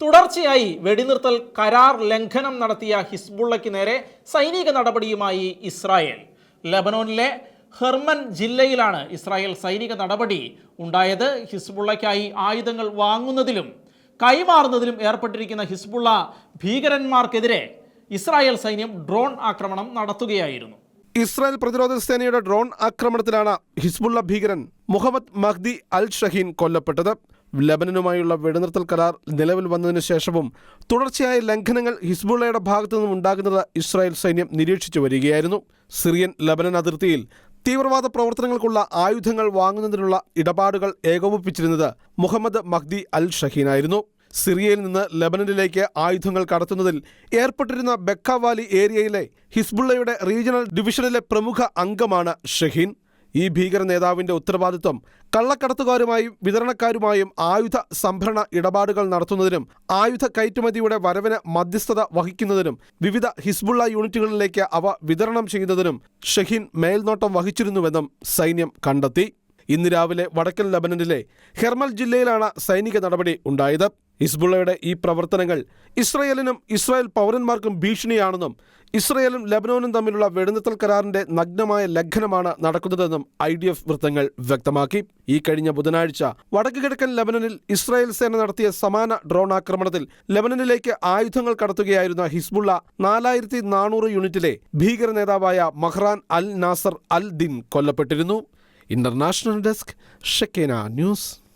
തുടർച്ചയായി വെടിനിർത്തൽ കരാർ ലംഘനം നടത്തിയ ഹിസ്ബുള്ളയ്ക്ക് നേരെ സൈനിക നടപടിയുമായി ഇസ്രായേൽ. ലബനോനിലെ ഹെർമൻ ജില്ലയിലാണ് ഇസ്രായേൽ സൈനിക നടപടി ഉണ്ടായത്. ഹിസ്ബുള്ളയ്ക്കായി ആയുധങ്ങൾ വാങ്ങുന്നതിലും കൈമാറുന്നതിലും ഏർപ്പെട്ടിരിക്കുന്ന ഹിസ്ബുള്ള ഭീകരന്മാർക്കെതിരെ ഇസ്രായേൽ സൈന്യം ഡ്രോൺ ആക്രമണം നടത്തുകയായിരുന്നു. ഇസ്രായേൽ പ്രതിരോധ സേനയുടെ ഡ്രോൺ ആക്രമണത്തിലാണ് ഹിസ്ബുള്ള ഭീകരൻ മുഹമ്മദ് മഹ്ദി അൽ ഷഹീൻ കൊല്ലപ്പെട്ടത്. ലബനനുമായുള്ള വെടിനിർത്തൽ കരാർ നിലവിൽ വന്നതിനു ശേഷവും തുടർച്ചയായ ലംഘനങ്ങൾ ഹിസ്ബുള്ളയുടെ ഭാഗത്തു നിന്നും ഉണ്ടാകുന്നത് ഇസ്രായേൽ സൈന്യം നിരീക്ഷിച്ചു വരികയായിരുന്നു. സിറിയൻ ലബനൻ അതിർത്തിയിൽ തീവ്രവാദ പ്രവർത്തനങ്ങൾക്കുള്ള ആയുധങ്ങൾ വാങ്ങുന്നതിനുള്ള ഇടപാടുകൾ ഏകോപിപ്പിച്ചിരുന്നത് മുഹമ്മദ് മഹ്ദി അൽ ഷഹീനായിരുന്നു സിറിയയിൽ നിന്ന് ലബനനിലേക്ക് ആയുധങ്ങൾ കടത്തുന്നതിൽ ഏർപ്പെട്ടിരുന്ന ബെക്ക വാലി ഏരിയയിലെ ഹിസ്ബുള്ളയുടെ റീജിയണൽ ഡിവിഷനിലെ പ്രമുഖ അംഗമാണ് ഷഹീൻ. ഈ ഭീകര നേതാവിന്റെ ഉത്തരവാദിത്വം കള്ളക്കടത്തുകാരുമായും വിതരണക്കാരുമായും ആയുധ സംഭരണ ഇടപാടുകൾ നടത്തുന്നതിനും ആയുധ കയറ്റുമതിയുടെ വരവിന് മധ്യസ്ഥത വഹിക്കുന്നതിനും വിവിധ ഹിസ്ബുള്ള യൂണിറ്റുകളിലേക്ക് അവ വിതരണം ചെയ്യുന്നതിനും ഷഹീൻ മേൽനോട്ടം വഹിച്ചിരുന്നുവെന്നും സൈന്യം കണ്ടെത്തി. ഇന്ന് രാവിലെ വടക്കൻ ലബനനിലെ ഹെർമൽ ജില്ലയിലാണ് സൈനിക നടപടി ഉണ്ടായത്. ഹിസ്ബുള്ളയുടെ ഈ പ്രവർത്തനങ്ങൾ ഇസ്രയേലിനും ഇസ്രായേൽ പൗരന്മാർക്കും ഭീഷണിയാണെന്നും ഇസ്രയേലും ലബനോനും തമ്മിലുള്ള വെടിനിർത്തൽ കരാറിന്റെ നഗ്നമായ ലംഘനമാണ് നടക്കുന്നതെന്നും ഐ ഡി എഫ് വൃത്തങ്ങൾ വ്യക്തമാക്കി. ഈ കഴിഞ്ഞ ബുധനാഴ്ച വടക്കു കിഴക്കൻ ലബനനിൽ ഇസ്രായേൽ സേന നടത്തിയ സമാന ഡ്രോൺ ആക്രമണത്തിൽ ലബനനിലേക്ക് ആയുധങ്ങൾ കടത്തുകയായിരുന്ന ഹിസ്ബുള്ള നാലായിരത്തി നാനൂറ് യൂണിറ്റിലെ ഭീകര നേതാവായ മഹ്റാൻ അൽ നാസർ അൽ ദിൻ കൊല്ലപ്പെട്ടിരുന്നു. ഇന്റർനാഷണൽ ഡെസ്ക് ഷെക്കേന ന്യൂസ്.